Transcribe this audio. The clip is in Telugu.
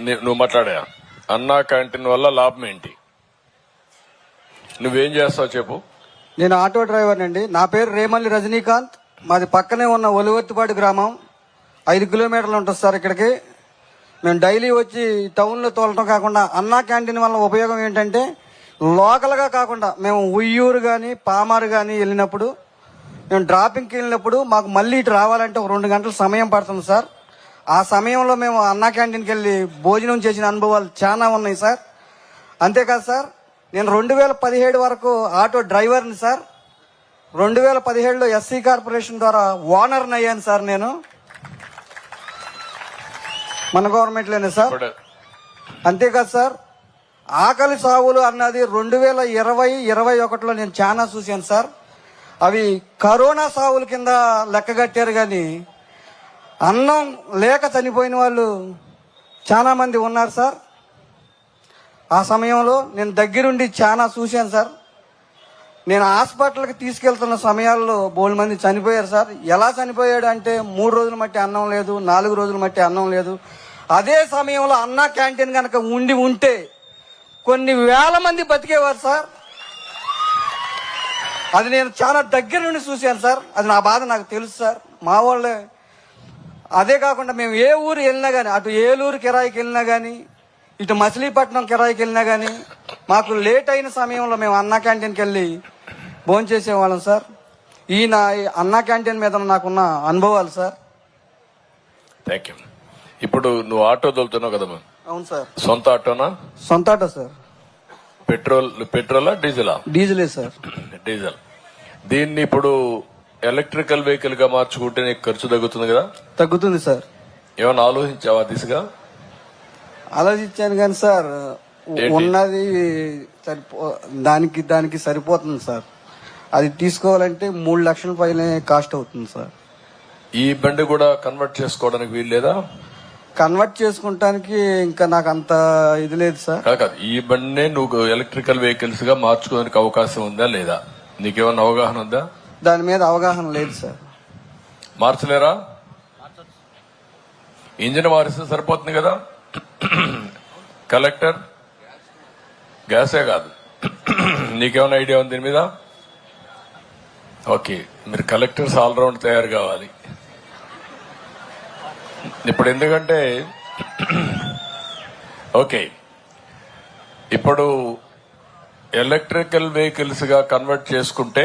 నువ్వు మాట్లాడా? అన్నా క్యాంటీన్ వల్ల లాభం ఏంటి? నువ్వేం చేస్తావు చెప్పు. నేను ఆటో డ్రైవర్ అండి. నా పేరు రేమల్లి రజనీకాంత్. మాది పక్కనే ఉన్న ఒలివర్తిపాటి గ్రామం. ఐదు కిలోమీటర్లు ఉంటుంది సార్ ఇక్కడికి. మేము డైలీ వచ్చి టౌన్లో తోలటం కాకుండా అన్నా క్యాంటీన్ వల్ల ఉపయోగం ఏంటంటే లోకల్గా కాకుండా మేము ఉయ్యూరు కానీ పామారు కానీ వెళ్ళినప్పుడు మేము డ్రాపింగ్కి వెళ్ళినప్పుడు మాకు మళ్ళీ ఇటు రావాలంటే ఒక రెండు గంటల సమయం పడుతుంది సార్. ఆ సమయంలో మేము అన్నా క్యాంటీన్కి వెళ్ళి భోజనం చేసిన అనుభవాలు చాలా ఉన్నాయి సార్. అంతేకాదు సార్ నేను రెండు వేల పదిహేడు వరకు ఆటో డ్రైవర్ని సార్. రెండు వేల పదిహేడులో ఎస్సీ కార్పొరేషన్ ద్వారా ఓనర్ని అయ్యాను సార్ నేను. మన గవర్నమెంట్లోనే సార్. అంతేకాదు సార్ ఆకలి సాగులు అన్నది రెండు వేల ఇరవై ఇరవై ఒకటిలో నేను చాలా చూశాను సార్. అవి కరోనా సాగుల కింద లెక్కగట్టారు కానీ అన్నం లేక చనిపోయిన వాళ్ళు చాలామంది ఉన్నారు సార్. ఆ సమయంలో నేను దగ్గరుండి చాలా చూశాను సార్. నేను హాస్పిటల్కి తీసుకెళ్తున్న సమయాల్లో బోల్ మంది చనిపోయారు సార్. ఎలా చనిపోయాడు అంటే మూడు రోజులు మట్టి అన్నం లేదు నాలుగు రోజులు మట్టి అన్నం లేదు. అదే సమయంలో అన్న క్యాంటీన్ కనుక ఉండి ఉంటే కొన్ని వేల మంది బతికేవారు సార్. అది నేను చాలా దగ్గర నుండి చూశాను సార్. అది నా బాధ నాకు తెలుసు సార్. మా వాళ్ళే అదే కాకుండా మేము ఏ ఊరు వెళ్ళినా కానీ అటు ఏలూరు కిరాయికి వెళ్ళినా కానీ ఇటు మచిలీపట్నం కిరాయికి వెళ్ళినా కానీ మాకు లేట్ అయిన సమయంలో మేము అన్నా క్యాంటీన్కి వెళ్ళి భోజనం చేసేవాళ్ళం సార్. ఈ నా అన్నా క్యాంటీన్ మీద నాకున్న అనుభవాలు సార్. థ్యాంక్ యూ ఇప్పుడు నువ్వు ఆటో తోలుతున్నావు కదమ్మా అవును సార్. సొంత ఆటోనా? సొంత ఆటో సార్. పెట్రోల్ పెట్రోలా డీజిలా? డీజిలే సార్. డీజిల్. దీన్ని ఇప్పుడు ఎలక్ట్రికల్ వెహికల్గా మార్చుకుంటే నీకు ఖర్చు తగ్గుతుంది కదా? తగ్గుతుంది సార్. ఏమైనా ఆలోచించావా దిశగా? ఆలోచించాను కానీ సార్? ఉన్నది సరిపో దానికి దానికి సరిపోతుంది సార్. అది తీసుకోవాలంటే మూడు లక్షల పైన కాస్ట్ అవుతుంది సార్. ఈ బండి కూడా కన్వర్ట్ చేసుకోవడానికి వీలు లేదా? కన్వర్ట్ చేసుకుంటానికి ఇంకా నాకు అంత ఇది లేదు సార్. కాదు. ఈ బండినే నువ్వు ఎలక్ట్రికల్ వెహికల్స్గా మార్చుకోవడానికి అవకాశం ఉందా లేదా? నీకేమన్నా అవగాహన ఉందా? దాని మీద అవగాహన లేదు సార్. మార్చలేరా? ఇంజిన్ మారిస్తే సరిపోతుంది కదా? కలెక్టర్ గ్యాసే కాదు. నీకేమైనా ఐడియా ఉంది దీని మీద? ఓకే మీరు కలెక్టర్స్ ఆల్రౌండ్ తయారు కావాలి. ఇప్పుడు ఎందుకంటే ఓకే ఇప్పుడు ఎలక్ట్రికల్ వెహికల్స్గా కన్వర్ట్ చేసుకుంటే